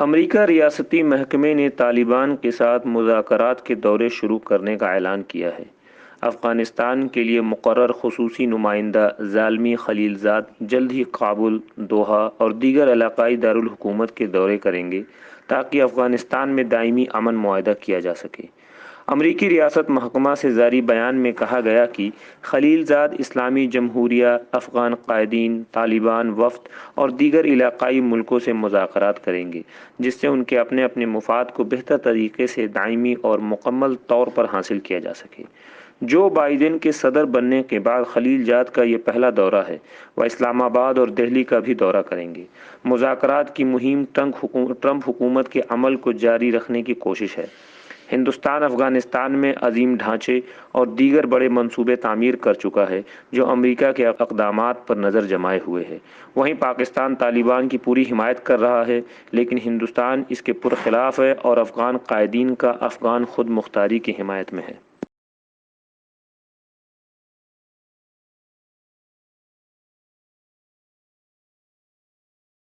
अमरीका रियासती महकमे ने तालिबान के साथ मुजाकर के दौरे शुरू करने का ऐलान किया है। अफ़गानिस्तान के लिए मुकर खसूसी नुमाइंदा ज़ालमी खलीलजाद जल्द ही काबुल, दोहा और दीगर इलाकई दारकूमत के दौरे करेंगे ताकि अफ़गानिस्तान में दायमी अमन माहा किया जा सके। अमरीकी रियासत महकमा से जारी बयान में कहा गया कि खलीलजाद इस्लामी जमहूरिया, अफ़गान कायदीन, तालिबान वफ्त और दीगर इलाकई मुल्कों से मुजाकरात करेंगे, जिससे उनके अपने अपने मुफाद को बेहतर तरीके से दायमी और मुकम्मल तौर पर हासिल किया जा सके। जो बाइडेन के सदर बनने के बाद खलीलजाद का ये पहला दौरा है, वह इस्लामाबाद और दिल्ली का भी दौरा करेंगे। मुजाकरात की मुहिम ट्रंप हुकूमत के अमल को जारी रखने की कोशिश है। हिंदुस्तान, अफ़गानिस्तान में अजीम ढांचे और दीगर बड़े मंसूबे तामीर कर चुका है, जो अमेरिका के अकदाम पर नज़र जमाए हुए है। वहीं पाकिस्तान तालिबान की पूरी हिमायत कर रहा है, लेकिन हिंदुस्तान इसके पुरखिलाफ़ है और अफ़गान कायदीन का अफ़गान खुद मुख्तारी की हिमायत में है।